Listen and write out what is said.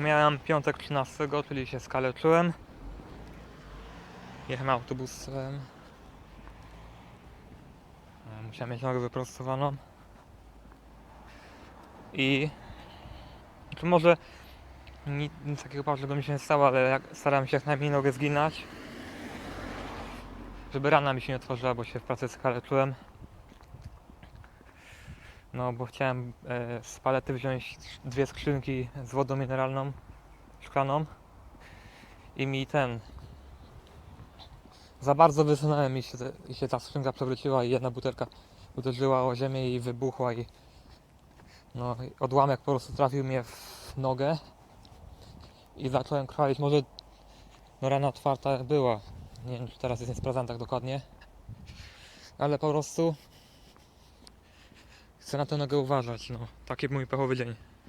Miałem piątek 13, czyli się skaleczyłem. Jechałem autobusem. E, Musiałem mieć nogę wyprostowaną. I to może nic, nic takiego ważnego mi się nie stało, ale jak staram się jak najmniej nogę zginać. Żeby rana mi się nie otworzyła, bo się w pracy skaleczyłem. No, bo chciałem e, z palety wziąć dwie skrzynki z wodą mineralną, szklaną i mi ten za bardzo wysunąłem i się, i się ta skrzynka przewróciła i jedna butelka uderzyła o ziemię i wybuchła i no odłamek po prostu trafił mnie w nogę i zacząłem krwawić. Może no, rana otwarta była, nie wiem czy teraz jest nie sprawdzam tak dokładnie, ale po prostu chcę na tę nogę uważać. No, taki mój pechowy dzień.